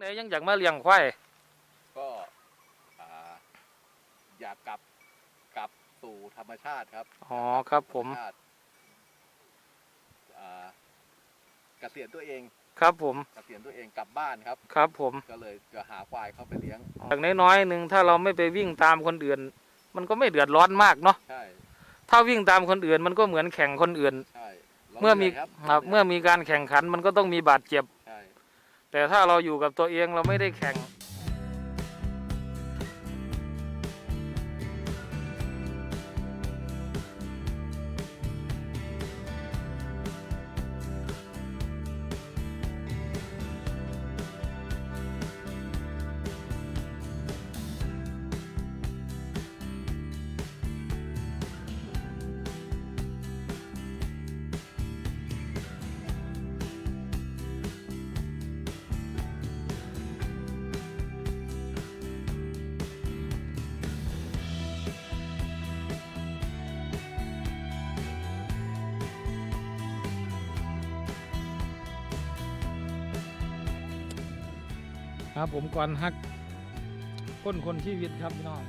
ไหนยังอยากมาเลี้ยงควายก็อ่าอยากกลับกลับสู่ธรรมชาติครับอ๋อครับผม ธรรชาติอ่าเกษียณตัวเองครับผม เกษียณตัวเองกลับบ้านครับ ครับผมก็เลยจะหาควายเข้าไปเลี้ยงอย่างน้อยๆหนึ่งถ้าเราไม่ไปวิ่งตามคนอื่น มันก็ไม่เดือดร้อนมากเนาะ ใช่ถ้าวิ่งตามคนอื่นมันก็เหมือนแข่งคนอื่น ใช่ราเมื่อมีหนื่ยครับ เมื่อมีการแข่งขันมันก็ต้องมีบาดเจ็บใช่ แต่ถ้าเราอยู่กับตัวเองเราไม่ได้แข่ง ครับผมก่อนฮักคนคนชีวิตครับพี่น้อง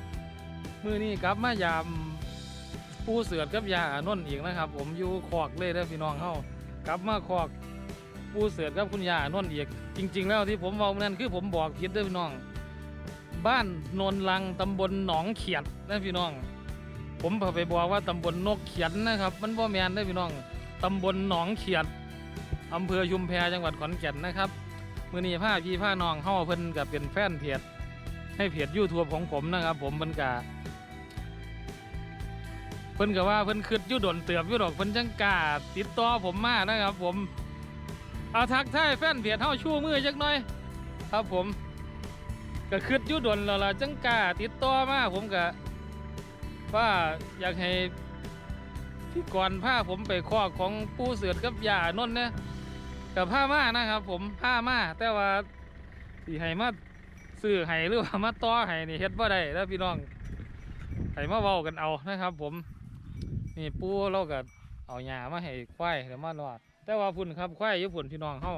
มือนี้กลับมายามปูเสือดกับยาอนนท์อีกนะครับ ผมอยู่คอกเลยนะพี่น้องเฮากลับมาคอกปูเสือดกับคุณยาอนนท์อีก จริง ๆ แล้วที่ผมบอกนั่นคือผมบอกผิดด้อพี่น้อง บ้านโนนลังตำบลหนองเขียดนะพี่น้อง ผมพาไปบอกว่าตำบลนกเขียนนะครับ มันบ่แมนได้พี่น้องตำบลหนองเขียดอำเภอชุมแพจังหวัดขอนแก่นนะครับ มื่อนี้ผ้าพี่ผ้าน้องเฮาเพิ่นกับเป็นแฟนเพจให้เพจยูทูบของผมนะครับ ผมเพิ่นกะเพิ่นก็ว่าเพิ่นคืดยู่ดนเตือบยู่ดอกเพิ่นจังกาติดต่อผมมานะครับ ผมเอาทักทายแฟนเพจเฮาชูมือจักหน่อย ครับผมก็คืดยู่ดนแล้วล่ะจังกาติดต่อมาผมก็ว่าอยากให้พี่กรณ์พาผมไปคอกของปูเสือดกับยานนท์เนี่ย กับผ้ามานะครับ ผมผ้ามาแต่ว่าสีให้มาซื้อให้หรือว่ามาต่อให้นี่เฮ็ดบ่ได้แล้วพี่น้องให้มาเว้ากันเอานะครับ ผมนี่ปูเราก็เอาหญ้ามาให้ควายเดี๋ยวมารอด แต่ว่าพุ่นครับควายอยู่พุ่นพี่น้องเฮา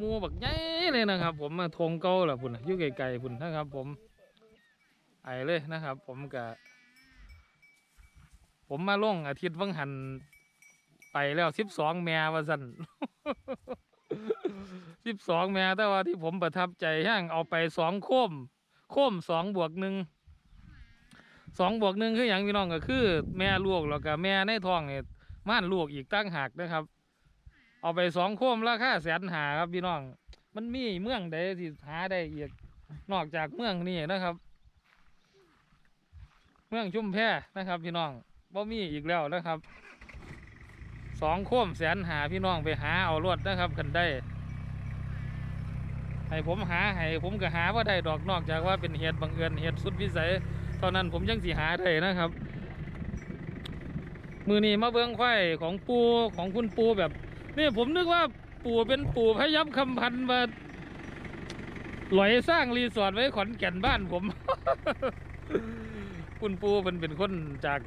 มูบักใหญ่เลยนะครับ ผมมาทงเก่าล่ะพุ่นน่ะอยู่ไกลๆพุ่นนะครับ ผมไอเลยนะครับ ผมก็ผมมาล่งอาทิตย์วังหัน ไปแล้วสิบสองแม่ว่าสันสิบสองแม่แต่ว่าที่ผมประทับใจแห้งเอาไปสองโคม โคมสองบวกหนึ่งสองบวกหนึ่งคืออย่างพี่น้องก็คือ แม่ลูกแล้วก็แม่ในท้องเนี่ยม่านลูกอีกตั้งหักนะครับ เอาไปสองโคมราคาแสนหาครับพี่น้อง มันมีเมืองใดที่หาได้อีกนอกจากเมืองนี้นะครับ เมืองชุ่มแพนะครับ พี่น้องบ่มีอีกแล้วนะครับ สองโค้มแสนหาพี่น้องไปหาเอารวดนะครับกันได้ ให้ผมหาให้ผมก็หาว่าได้ดอกนอกจากว่าเป็นเหตุบังเอิญเหตุสุดวิสัยเท่านั้นผมยังสิหาได้นะครับ มือนี้มาเบิ้องไข่ของปูของคุณปูแบบนี่ผมนึกว่าปูเป็นปูพยับคำพันมาหลอยสร้างรีสอร์ทไว้ขอนแก่นบ้านผม คุณปูเป็นเป็นคนจาก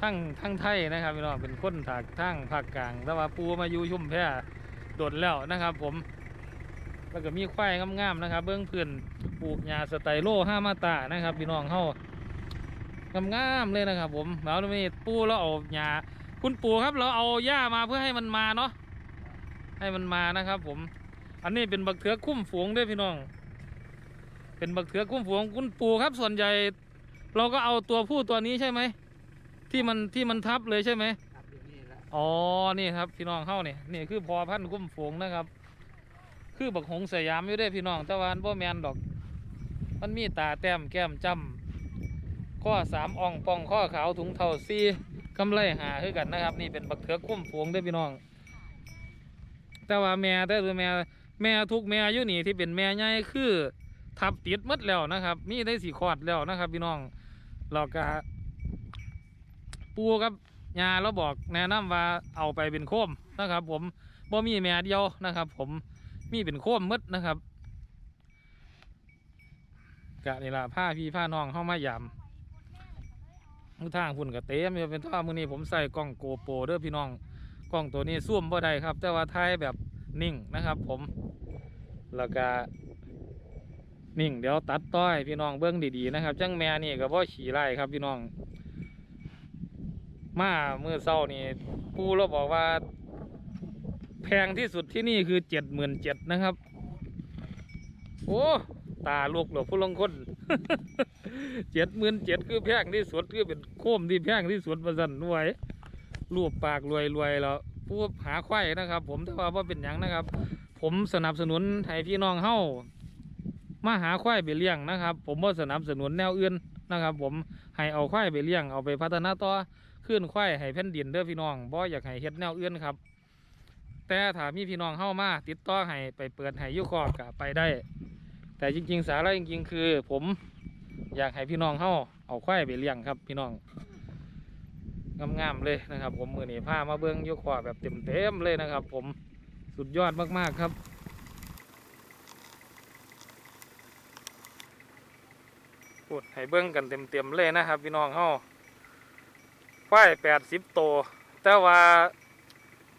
ทั้งทั้งไทยนะครับพี่น้องเป็นคนถากทั้งภาคกลาง แต่ว่าปูมาอยู่ชุ่มแพร่โดดแล้วนะครับ ผมแล้วก็มีควายงามๆนะครับ เบื้องพื้นปลูกหญ้าสไตโลห้ามาตานะครับพี่น้องเข้างามๆเลยนะครับ ผมแล้วนี่ปูเราเอาหญ้าคุณปู่ครับ เราเอาหญ้ามาเพื่อให้มันมาเนาะให้มันมานะครับ ผม อันนี้เป็นบักเถือคุ้มฝูงด้วยพี่น้อง เป็นบักเถือคุ้มฝูงคุณปู่ครับ ส่วนใหญ่ เราก็เอาตัวผู้ตัวนี้ใช่ไหม ที่มันที่มันทับเลยใช่ไหมครับอยู่นี่แหละอ๋อนี่ครับพี่น้องเข้านี่นี่คือพอพันธุ์คุ้มฝูงนะครับ คือบักหงสยามอยู่ได้อพี่น้องแต่วาอันบ่แมนดอก มันมีตาแต้มแก้มจำข้อสามอ่องป่องข้อขาวถุงเท่าซีกำไรหาคือกันนะครับ นี่เป็นบักเถือกคุ้มฝูงได้อพี่น้อง แต่ว่าแม่แต่ตัวแม่แม่ทุกแม่อยู่นี่ที่เป็นแม่ใหญ่คือ ทับติดหมดแล้วนะครับ มีได้สีคลอดแล้วนะครับ พี่น้องเราก็ ปูครับยาเราบอกแนะนำว่าเอาไปเป็นโคมนะครับ ผมบ่มีแม่เดียวนะครับ ผมมีเป็นโคมหมดนะครับกะนี่ละผ้าพี่ผ้าน้องเข้ามายามมือทางพุ่นกะเต็มอยู่เป็นท่อมือนี้ผมใส่กล้องโกโปรเด้อพี่น้องกล้องตัวนี้ซูมบ่ได้ครับ แต่ว่าถ่ายแบบนิ่งนะครับ ผมแล้วก็นิ่งเดี๋ยวตัดต้อยพี่น้องเบิ้องดีๆนะครับ จังแม่นี่ก็บ่ขี่ไล่ครับพี่น้อง มาเมื่อเช้านี่ปูเราบอกว่า แพงที่สุดที่นี่คือเจ็ดหมื่นเจ็ดนะครับ โอ้ตาลูกหลบผู้ลงคนเจ็ดหมื่นเจ็ดคือแพงที่สุดคือเป็นโคมที่แพงที่สุดประสันด้วยรูปปากรวยรวยแล้วผู้หาควายนะครับ ผมแต่ว่าว่าเป็นหยังนะครับ ผมสนับสนุนให้พี่น้องเฮ้ามาหาควายไปเลี้ยงนะครับ ผมว่าสนับสนุนแนวอื่นนะครับ ผมให้เอาควายไปเลี้ยงเอาไปพัฒนาต่อ ขึ้นควายให้แผ่นดินเด้อพี่น้องบ่อยากให้เฮ็ดแนวเอื่นครับ แต่ถ้ามีพี่น้องเข้ามาติดต่อให้ไปเปิดให้ยุคอกะไปได้ แต่จริง ๆ สาระจริง ๆ คือ ผมอยากให้พี่น้องเข้าเอาควายไปเลี้ยงครับ พี่น้องงามๆเลยนะครับ ผมมือนี้ามาเบิ้องยุคอแบบเต็มๆเลยนะครับ ผมสุดยอดมากๆครับพูดให้เบิ้องกันเต็มๆเลยนะครับ พี่น้องเฮา ควายแปดสิบโต แต่ว่า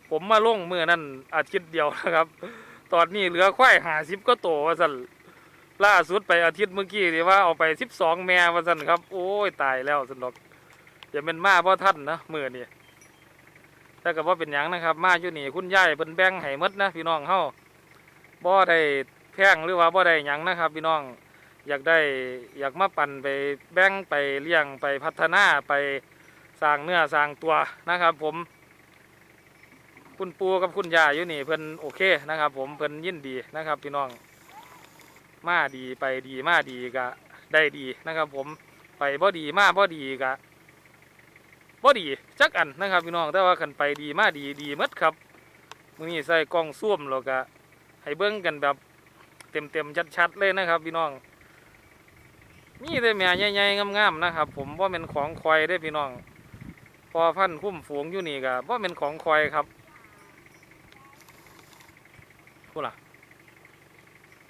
ผมมาลงมือนั่นอาทิตย์เดียวนะครับ ตอนนี้เหลือควายหาสิบก็โตว่าสันล่าสุดไปอาทิตย์เมื่อกี้ที่ว่าเอาไปสิบสองแม่ว่าสันครับ โอ้ยตายแล้วสนดอกอย่าเป็นมาเพราะท่านนะมือนี่ถ้ากับว่าเป็นยังนะครับ มาอยู่นี่คุณยายเป็นแบงให้มดนะพี่น้องเฮาบ่ได้แพงหรือว่าบ่ได้หยังนะครับ พี่น้องอยากได้อยากมาปั่นไปแบงไปเลี้ยงไปพัฒนาไป สร้างเนื้อสร้างตัวนะครับ ผม คุณปูกับคุณยาอยู่นี่เพิ่นโอเคนะครับ ผมเพิ่นยินดีนะครับพี่น้องมาดีไปดีมาดีก็ได้ดีนะครับ ผมไปบ่ดีมาบ่ดีก็บ่ดีจักอันนะครับพี่น้องแต่ว่าคันไปดีมาดีดีหมดครับมือนี้ใส่กล้องซ่วมแล้วก็ให้เบิ่งกันแบบเต็มๆชัดๆเลยนะครับ พี่น้องมีแต่แม่ใหญ่ๆงามๆนะครับ ผมว่าเป็นของควยได้พี่น้อง อพันคุ้มฝูงอยู่นี่ก็ว่าเป็นของควายครับพูดล่ะ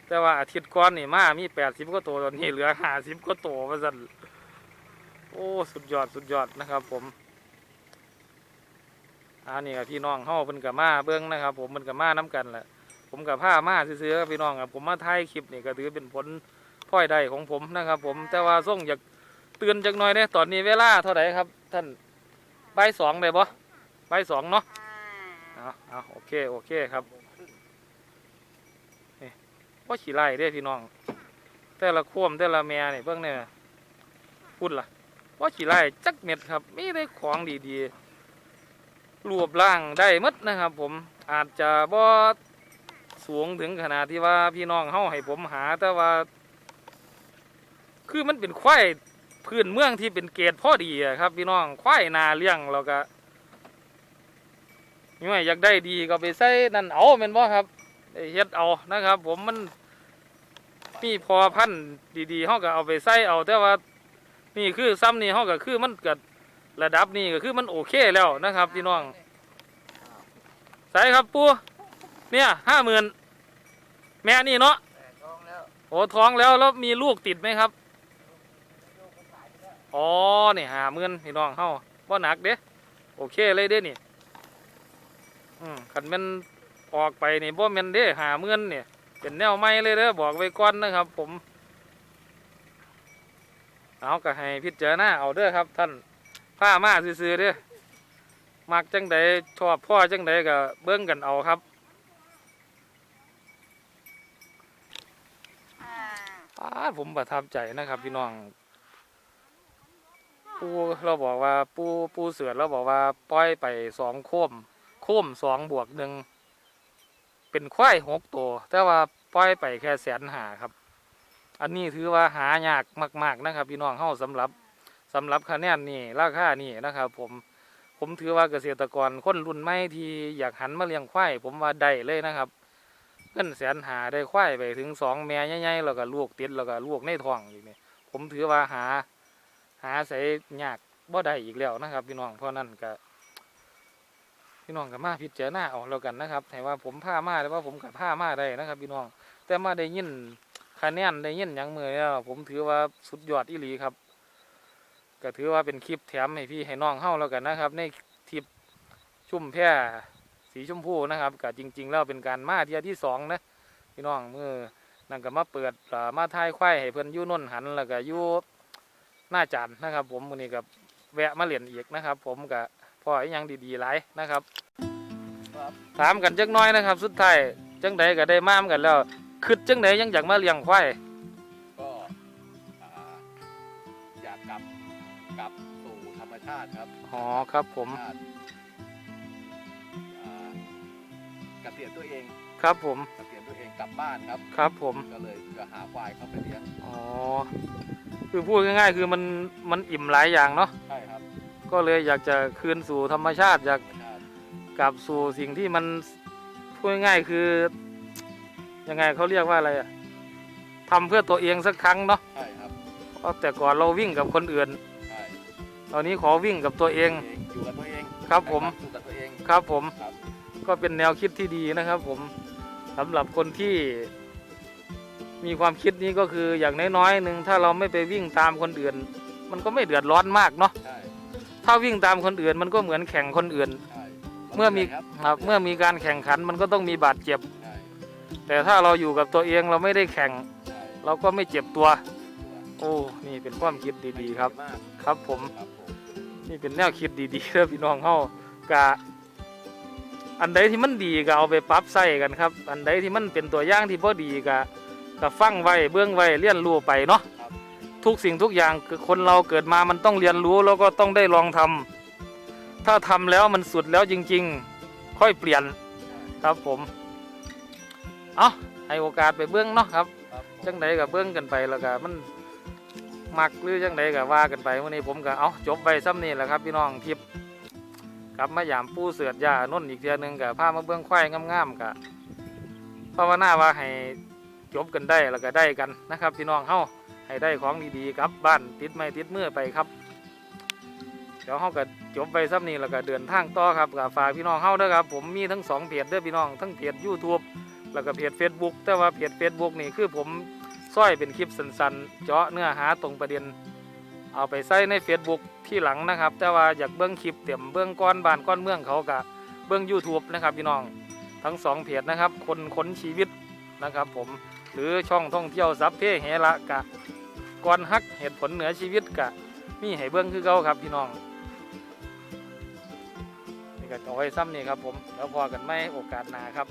แต่ว่าอาทิตย์ก่อนนี่มามีแปดสิบกว่าตัวตอนนี้เหลือห้าสิบกว่าตัวว่าสันโอ้สุดยอดสุดยอดนะครับ ผมอันนี้กับพี่น้องเฮาเพิ่นกับมาเบิ้องนะครับ ผมเพิ่นกับมาน้กันแหละผมกับผ้ามาซื้อๆครับพี่น้องครับผมมาถ่ายคลิปนี่ก็ถือเป็นผลพ่อยได้ของผมนะครับ ผมแต่ว่าส่งอยากเตือนจักหน่อยเนี่ยตอนนี้เวลาเท่าไหร่ครับ ท่าน บ่ายสองได้ปะบ่ายสองเนาะเอาเอาโอเคโอเคครับนี่ว่าขี่ไล่เด้พี่น้อง แต่ละควมแต่ละแม่นี่เบิ่งเนี่ยพูดล่ะว่าขี่ไล่จักเม็ดครับมีได้ของดีๆรวบร่างได้หมดนะครับ ผมอาจจะบ่สูงถึงขนาดที่ว่าพี่น้องเฮาให้ผมหา แต่ว่า คือมันเป็นควาย พื้นเมืองที่เป็นเกรดพ่อดีอะครับ พี่น้องควายนาเลี้ยงเราก็นี่อยากได้ดีก็ไปใส่นั่นเอาเป็นบ่ครับได้เฮ็ดเอานะครับ ผมมันมีพอพันธุ์ดีๆเฮาก็เอาไปใส่เอา แต่ว่านี่คือซ้ำนี่เฮาก็คือมันเกิดระดับนี้ก็คือมันโอเคแล้วนะครับ พี่น้องใส่ครับปูเนี่ยห้าหมื่นแม่นี่เนาะท้องแล้วโอ้ท้องแล้วแล้วมีลูกติดไหมครับ อ๋อนี่หาเมื่นพี่น้องเฮาบ่หนักเด้โอเคเลยเด้นี่อืมคันแมันออกไปนี่บ่แม่นเด้หาเมื่นเนี่ยเป็นแนวใหม่เลยเด้อบอกไว้ก่อนนะครับ ผมเอาก็ให้พิจารณาเอาเด้อครับ ท่านผ้ามาซื้อๆเด้อมักจังใดชอบพ่อจังใดก็เบิ่งกันเอาครับอาผมประทับใจนะครับพี่น้อง ปูเราบอกว่าปูปูเสือเราบอกว่าปล่อยไปสองโคมโคมสองบวกหนึ่งเป็นควายหกตัวแต่ว่าปล่อยไปแค่แสนหาครับ อันนี้ถือว่าหายากมาก ๆนะครับ พี่น้องเฮาสำหรับสำหรับคะแนนนี่ราคานี่นะครับ ผมผมถือว่าเกษตรกรคนรุ่นใหม่ที่อยากหันมาเลี้ยงควายผมว่าได้เลยนะครับเงินแสนหาได้ควายไปถึงสองแม่ใหญ่ๆแล้วก็ลูกติดแล้วก็ลูกในท้องอีกนี่ผมถือว่าหา หาใส่ยากบ่ได้อีกแล้วนะครับ พี่น้องเพราะนั้นก็พี่น้องกับมาพิจารณาเอาแล้วกันนะครับให้ว่าผมพามาหรือว่าผมกับพามาได้นะครับ พี่น้อง แต่มาได้ยินคะแนนได้ยินหยังมือแล้วผมถือว่าสุดยอดอีหลีครับ ก็ถือว่าเป็นคลิปแถมให้พี่ให้น้องเฮาแล้วกันนะครับ ในทริปชุ่มแพร่สีชมพูนะครับก็จริง ๆ แล้วเป็นการมาเที่ยที่สองนะพี่น้องเมื่อนั่นก็มาเปิดอ่ามาทายควายให้เพิ่อนยู่นนหันแล้วก็ยู่ หน้าจานนะครับ ผมมื้อนี้ก็แวะมาเล่นอีกนะครับ ผมก็พออีหยังดีๆหลายนะครับครับถามกันจักหน้อยนะครับ สุดท้ายจังใดก็ได้มามกันแล้วคิดจังใดยังอยากมาเลี้ยงควายก็อ่าอยากกลับกลับสู่ธรรมชาติครับอ๋อครับ ผมธรรชาติอ่าเกษียณตัวเองครับผมเกษียณตัวเองกลับบ้านครับ ครับผมก็เลยจะหาควายเข้าไปเลี้ยงอ๋อ คือพูดง่ายๆ คือมันมันอิ่มหลายอย่างเนาะใช่ครับก็เลยอยากจะคืนสู่ธรรมชาติอยากธรรมชาติกลับสู่สิ่งที่มันพูดง่ายๆคือ ยังไงเขาเรียกว่าอะไรอะทำเพื่อตัวเองสักครั้งเนาะใช่ครับเพราะแต่ก่อนเราวิ่งกับคนอื่น ใช่ตอนนี้ขอวิ่งกับตัวเอง เองอยู่กับตัวเองครับผม อยู่กับตัวเอง ครับผมครับ ก็เป็นแนวคิดที่ดีนะครับ ผมสำหรับคนที่ มีความคิดนี้ก็คืออย่างน้อยๆหนึ่งถ้าเราไม่ไปวิ่งตามคนอื่น มันก็ไม่เดือดร้อนมากเนาะใช่ถ้าวิ่งตามคนอื่นมันก็เหมือนแข่งคนอื่น ใช่เมื่อมีครับครับเมื่อมีการแข่งขันมันก็ต้องมีบาดเจ็บ ใช่แต่ถ้าเราอยู่กับตัวเองเราไม่ได้แข่ง ใช่เราก็ไม่เจ็บตัว โอ้นี่เป็นความคิดดีๆครับ มากครับ ผมครับผมนี่เป็นแนวคิดดีๆเด้อพี่น้องเฮากะอันใดที่มันดีก็เอาไปปรับใส่กันครับ อันใดที่มันเป็นตัวอย่างที่พอดีก็ ก็ฟังไว้เบื้องไว้เรียนรู้ไปเนาะครับทุกสิ่งทุกอย่างคือคนเราเกิดมามันต้องเรียนรู้แล้วก็ต้องได้ลองทำถ้าทำแล้วมันสุดแล้วจริง ๆ ค่อยเปลี่ยนครับผมเอาให้โอกาสไปเบื้องเนาะครับครับผมจังใดกับเบื้องกันไปแล้วก็มันมักหรือจังใดก็ว่ากันไปวันนี้ผมก็เอาจบไปซ้ำนี่แหละครับ พี่น้องทิพย์กลับมายามปูเสือดยานุ่นอีกเทียหนึงกับพามาเบื้องควายงามๆกับภาวนาว่าให้ จบกันได้แล้วก็ได้กันนะครับพี่น้องเฮาให้ได้ของดีๆกลับบ้านติดไม้ติดมือไปครับเดี๋ยวเฮาก็จบไปซ้ำนี่แล้วก็เดินทางต่อครับกับฝากพี่น้องเฮาด้อครับผมมีทั้งสองเพจเด้อพี่น้องทั้งเพจ YouTube แล้วก็เพจ Facebook แต่ว่าเพจ Facebook นี่คือผมซ้อยเป็นคลิปสั้นๆ เจาะเนื้อหาตรงประเด็น เอาไปใส่ใน Facebook ที่หลังนะครับ แต่ว่าอยากเบื้องคลิปเต็มเบื้องก้อนบานก้อนเมืองเขากะเบื้อง YouTube นะครับพี่น้องทั้งสองเพจนะครับ คนค้นชีวิตนะครับผม หรือช่องท่องเที่ยวซับเพเหระกะก่อนฮักเหตุผลเหนือชีวิตกะมีให้เบื้องคือเก่าครับพี่น้องนี่ก็เอาไว้ซ้ำนี่ครับผมแล้วพอกันไม่โอกาสหนาครับ